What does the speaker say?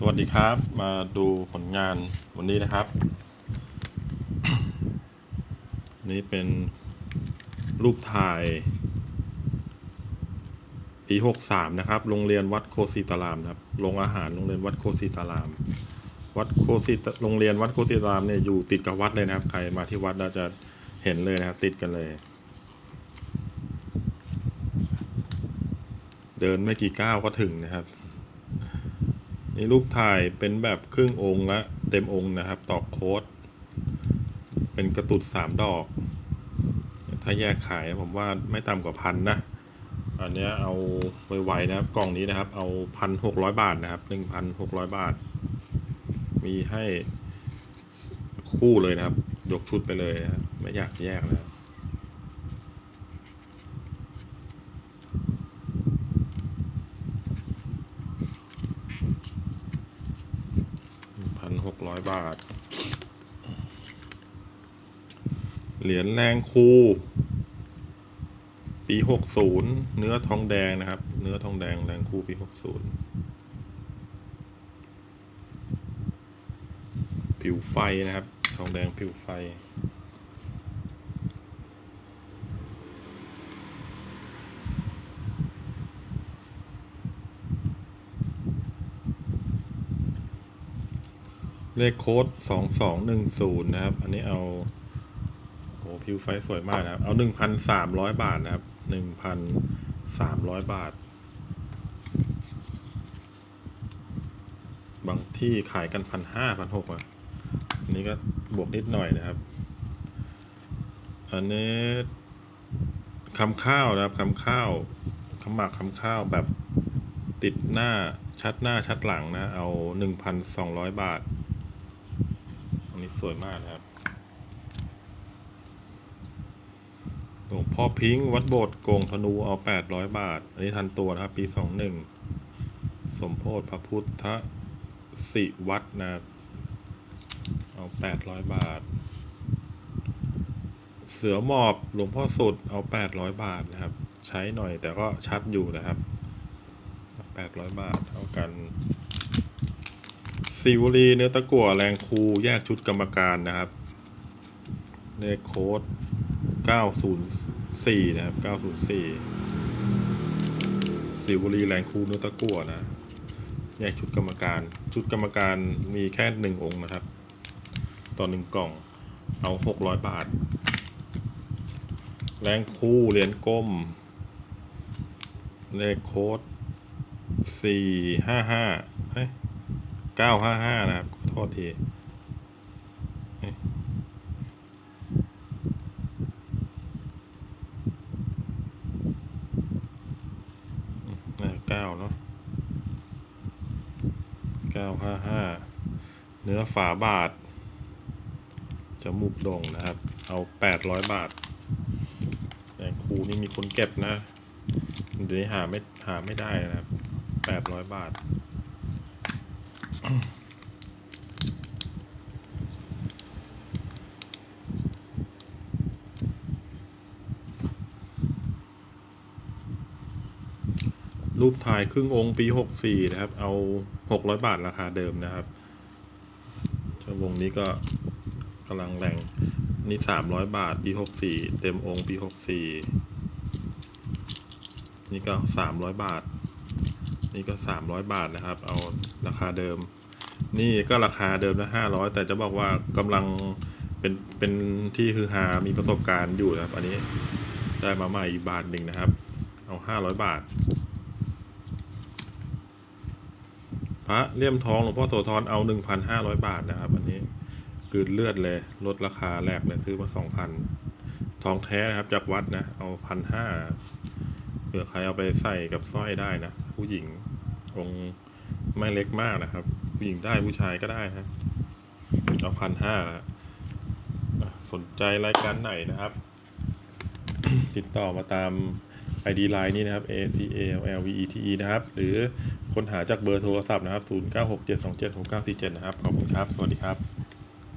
สวัสดีครับมาดูผลงานวันนี้นะครับ นี่เป็นรูปถ่าย ปีหกสามนะครับ โรงเรียนวัดโคสิตารามนะครับโรงอาหารโรงเรียนวัดโคสิตาราม วัดโคสิตโรงเรียนวัดโคสิตารามเนี่ยอยู่ติดกับวัดเลยนะครับ ใครมาที่วัดเราจะเห็นเลยนะครับ ติดกันเลย เดินไม่กี่ก้าวก็ถึงนะครับ นี่รูปถ่ายเป็นแบบครึ่งองค์และเต็มองค์นะครับตอกโค้ด เป็นกระตุดสามดอก ถ้าแยกขายผมว่าไม่ต่ำกว่าพันนะ อันเนี้ยเอาไวๆนะครับ กล่องนี้นะครับ เอาพันหกร้อยบาทนะครับหนึ่งพันหกร้อยบาท มีให้คู่เลยนะครับ ยกชุดไปเลยนะไม่อยากแยกนะครับ พันหกร้ อยบาท เหรียญแรงคู ปีหกศูนย์เนื้อทองแดงนะครับ เนื้อทองแดงแรงคูปีหกศูนย์ผิวไฟนะครับ ทองแดงผิวไฟ เลขโค้ดสองสองหนึ่งศูนย์นะครับ อันนี้เอาโอ้ผิวไฟสวยมากนะครับ เอาหนึ่งพันสามร้อยบาทนะครับหนึ่งพันสามร้อยบาท บางที่ขายกันพันห้าพันหกอะอันนี้ก็บวกนิดหน่อยนะครับ อันนี้คำข้าวนะครับคำข้าวคำหมักคำข้าวแบบติดหน้าชัดหน้าชัดหลังนะ เอาหนึ่งพันสองร้อยบาท อันนี้สวยมากนะครับ หลวงพ่อพิงค์วัดโบสถ์โกงธนูเอาแปดร้อยบาท อันนี้ทันตัวนะครับ ปีสองหนึ่งสมโพธิพระพุทธสิวัดนะเอาแปดร้อยบาท เสือหมอบหลวงพ่อสุดเอาแปดร้อยบาทนะครับ ใช้หน่อยแต่ก็ชัดอยู่นะครับแปดร้อยบาทเท่ากัน สิวลีเนื้อตะกั่วแรงคูแยกชุดกรรมการนะครับเลขโค้ด904 นะครับ 904สิวลีแรงคูเนื้อตะกั่วนะ แยกชุดกรรมการ ชุดกรรมการมีแค่หนึ่งองค์นะครับ ต่อหนึ่งกล่อง เอา600บาท แรงคูเหรียญก้มเลขโค้ด455 เก้าห้าห้านะครับขอโทษทีเก้าเนาะเก้าห้าห้าเนื้อฝาบาทจมูกโด่งนะครับ เอาแปดร้อยบาท แต่ครูนี่มีคนเก็บนะ เดี๋ยวนี้หาไม่หาไม่ได้นะครับแปดร้อยบาท รูปถ่ายครึ่งองค์ปีหกสี่นะครับ เอาหกร้อยบาทราคาเดิมนะครับชั่วโมงนี้ก็กำลังแรงนี่สามร้อยบาท ปีหกสี่เต็มองค์ปีหกสี่นี่ก็สามร้อยบาท นี่ก็สามร้อยบาทนะครับ เอาราคาเดิม นี่ก็ราคาเดิมนะห้าร้อยแต่จะบอกว่ากำลังเป็นเป็นที่ฮือฮามีประสบการณ์อยู่นะครับ อันนี้ได้มาใหม่อีกบาทหนึ่งนะครับ เอาห้าร้อยบาท พระเลี่ยมทองหลวงพ่อโสธรเอาหนึ่งพันห้าร้อยบาทนะครับ อันนี้กืนเลือดเลย ลดราคาแรกเลยซื้อมาสองพันทองแท้นะครับจากวัดนะ เอาพันห้า เผื่อใครเอาไปใส่กับสร้อยได้นะผู้หญิงองค์ไม่เล็กมากนะครับ ผู้หญิงได้ผู้ชายก็ได้นะเอาพันห้าสนใจรายการไหนนะครับ ติดต่อมาตาม ID Line นี้นะครับ A C A L L V E T E นะครับ หรือค้นหาจากเบอร์โทรศัพท์นะครับ 0967276947 นะครับ ขอบคุณครับ สวัสดีครับ